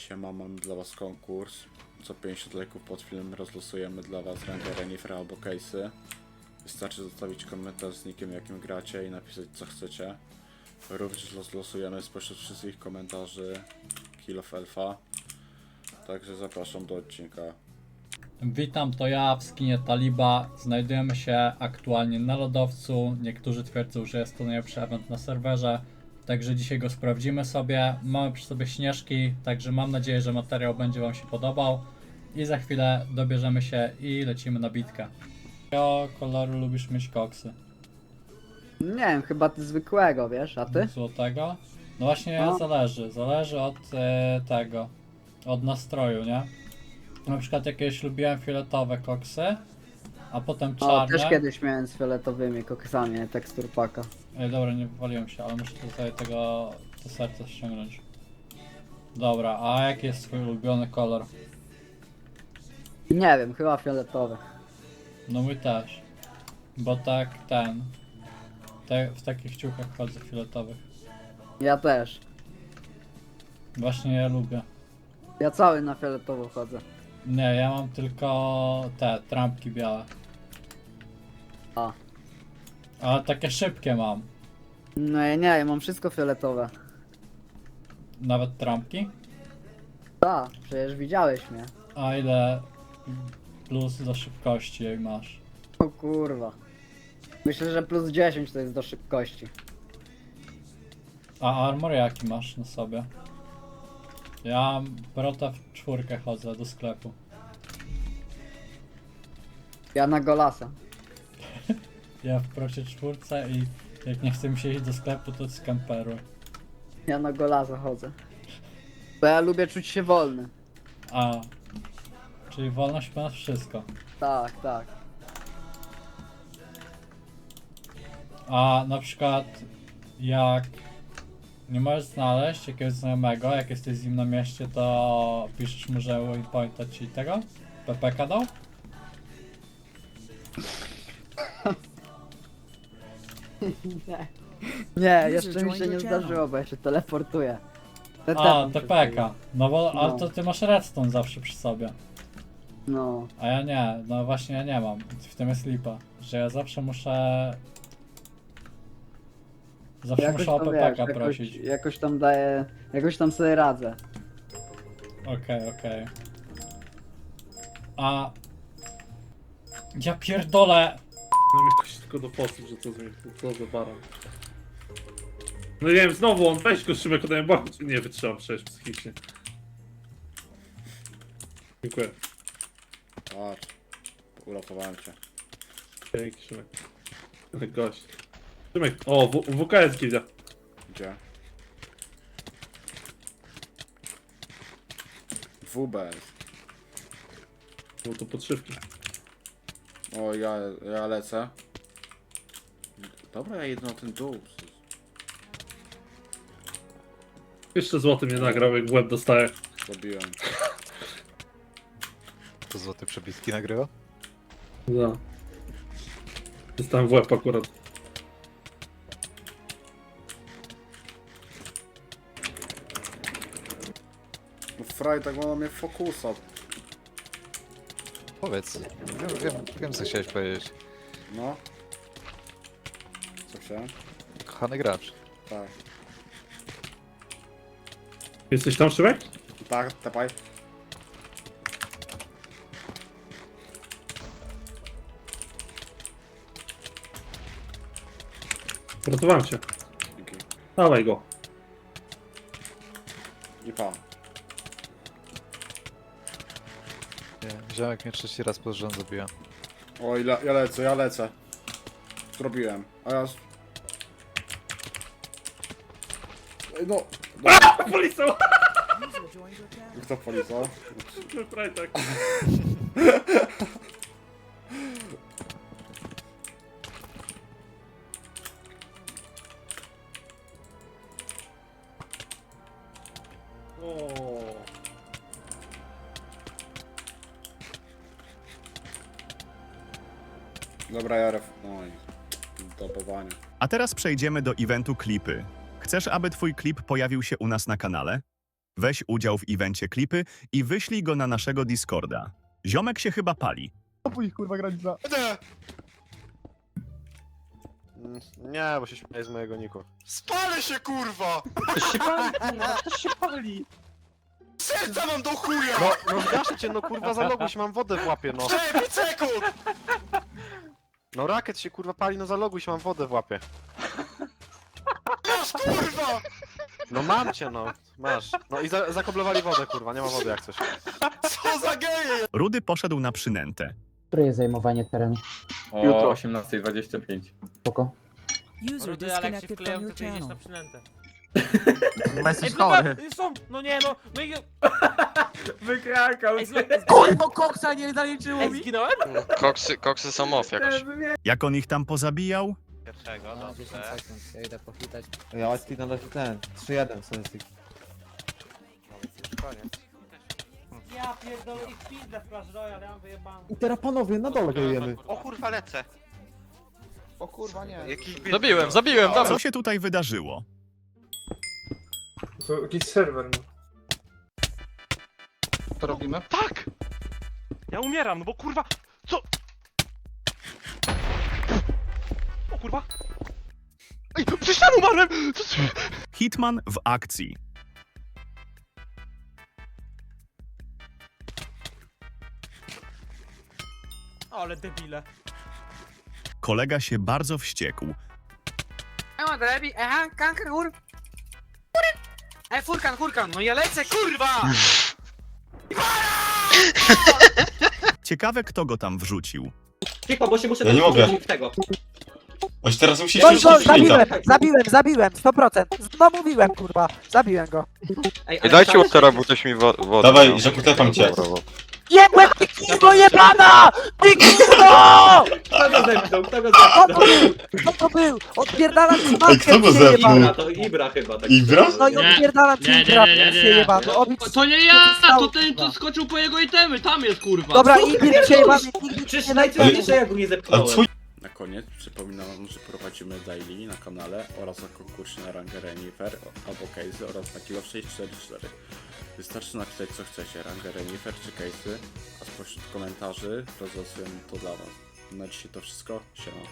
Siema, mam dla was konkurs. Co 50 lajków pod filmem rozlosujemy dla was rangę Renifera albo case'y. Wystarczy zostawić komentarz z nikiem jakim gracie i napisać co chcecie. Również rozlosujemy spośród wszystkich komentarzy Kill of Elfa. Także zapraszam do odcinka. Witam, to ja w skinie Taliba. Znajdujemy się aktualnie na lodowcu. Niektórzy twierdzą, że jest to najlepszy event na serwerze. Także dzisiaj go sprawdzimy sobie. Mamy przy sobie śnieżki, także mam nadzieję, że materiał będzie Wam się podobał. I za chwilę dobierzemy się i lecimy na bitkę. Jakiego koloru lubisz mieć koksy? Nie wiem, chyba ty zwykłego, wiesz, a ty? Złotego? No właśnie No. zależy. Zależy od e, tego. Od nastroju, nie? Na przykład jakieś lubiłem fioletowe koksy, a potem O, czarne. też kiedyś miałem z fioletowymi koksami teksturpaka. Ej, dobra, nie wywaliłem się, ale muszę tutaj tego to serce ściągnąć. Dobra, a jaki jest twój ulubiony kolor? Nie wiem, chyba fioletowy. No mój też. Bo tak ten. Te, w takich ciuchach chodzę fioletowych. Ja też. Właśnie je lubię. Ja cały na fioletowo chodzę. Nie, ja mam tylko te trampki białe. A. Ale takie szybkie mam. No ja nie, ja mam wszystko fioletowe. Nawet trampki. Tak, przecież widziałeś mnie. A ile plus do szybkości jej masz? O kurwa. Myślę, że plus 10 to jest do szybkości. A armor jaki masz na sobie? Ja brota w czwórkę chodzę do sklepu. Ja na golasa. Ja w procie czwórce i jak nie chce mi się iść do sklepu, to skamperuj. Ja na golasa chodzę. Bo ja lubię czuć się wolny. A, czyli wolność ponad wszystko. Tak, tak. A na przykład jak nie możesz znaleźć jakiegoś znajomego, jak jesteś z nim na mieście, to piszesz mu, że waypointa ci tego? PPK dał? Nie, jeszcze mi się nie zdarzyło, bo ja się teleportuję. A, TPK. No bo, ale No. to ty masz redstone zawsze przy sobie. No. A ja nie, no właśnie ja nie mam. W tym jest lipa, że ja zawsze muszę... Zawsze Jakoś muszę o tam, wiesz, PPK jakoś, prosić. jakoś tam daję, jakoś tam sobie radzę. Okej, okej. A... Ja pierdolę! No mi ktoś tylko do posłów, że co za, co za baran. No nie wiem, znowu on weź go Szymek ode mnie, bo nie wytrzymam przecież psychicznie. Dziękuję. Patrz, uratowałem cię. Dzięki Szymek. Gość. Szymek, o, w, WKS gildia. Gdzie? WBS. Było to podszywki. O, ja, ja lecę. Dobra, ja jedę na ten dół. Jeszcze złoty mnie nagrał, jak w łeb dostaję. Zrobiłem. To złote przebitki nagrywa? No. Dostałem w łeb akurat. No fraj tak ma na mnie fokusa. Powiedz. Wiem, wiem, wiem co chciałeś powiedzieć. No. Co chciałem? Kochany gracz. Tak. Jesteś tam Szymek? Tak, tapaj. Ratowałem cię. Dzięki. Dawaj go. I pa. Nie, ziomek mnie trzeci raz pod rząd zabiła. Oj, le ja lecę, ja lecę. Zrobiłem. A ja... Ej, No, your channel. kto polizał? Prawie tak. Dobra, ja ref... Oj, dobowanie. A teraz przejdziemy do eventu klipy. Chcesz, aby Twój klip pojawił się u nas na kanale? Weź udział w evencie klipy i wyślij go na naszego Discorda. Ziomek się chyba pali. Mm, Nie, bo się śmieje z mojego niku. Spalę się kurwa! Serca mam do chuja! No, no zgaszę cię, no kurwa zaloguj się, mam wodę w łapie, no. 4 sekund! No rakiet się kurwa pali, no zaloguj się, mam wodę w łapie. Masz kurwa! No mam cię, no. Masz. No i za zakoblowali wodę, kurwa, nie ma wody jak coś. Co za geje! Rudy poszedł na przynętę. Które jest zajmowanie terenu? O Jutro. 18.25. Spoko. User Rudy, ale jak się disconnected wkleją, to your ty idziesz na przynętę. Jesteś Ej, chory. Są, no nie no, no i... Wykrakał Ej, zlo... Kurwa, koksa nie zaliczyło Ej, zginąłem? Koksy, koksy są off jakoś. Jak on ich tam pozabijał? Pierwszego, dobrze. Ja idę pochitać. Ja łatwiej na razie ten, 3-1 sensyk. Koniec. Ja pierdolę ich pizdę w Clash Royale, ja mam wyjebane. I teraz panowie, na dole gejemy. O kurwa, lecę. O kurwa nie. Jakiś Zabiłem, zabiłem, Co się tutaj wydarzyło? To jakiś serwer, no. To robimy? Tak! Ja umieram, no bo kurwa... Co? O kurwa! Ej, przecież tam umarłem! Hitman w akcji. Ale debile. Kolega się bardzo wściekł. Ema, debi, aha, kanker, kur... Ej, furkan, furkan, no ja lecę, kurwa! Ciekawe kto go tam wrzucił. Cicho, bo się muszę Ja nie mogę. w tego. Oś teraz musisz Goń go, zabiłem, zabiłem, zabiłem, 100%. No mówiłem, kurwa, zabiłem go. Ej, dajcie łotera, bo ktoś mi wo wodę. Dawaj, że potepam cię. Brawo. Jebłem, ty kurwo jebana! Ty kurwo! Kto go zepnął? Kto go Kto to był? Kto to był? Odpierdalam ci matkę, kto go. Ibra, to Ibra chyba. Tak Ibra? No i odpierdalam ci Ibra, się jebany. Obić... To nie ja, to ten, co skoczył po jego itemy, tam jest kurwa. Dobra, Ibir się jebany, nigdy Przecież nie najcenniejsze ja go nie A zepchnąłem. Koniec przypominam, że prowadzimy daily na kanale oraz na konkursie na rangę Renifer albo Case'y oraz na Kilo 644. Wystarczy napisać co chcecie, rangę Renifer czy Case'y, a spośród komentarzy rozlosujemy to dla was. Na dzisiaj to wszystko, siema.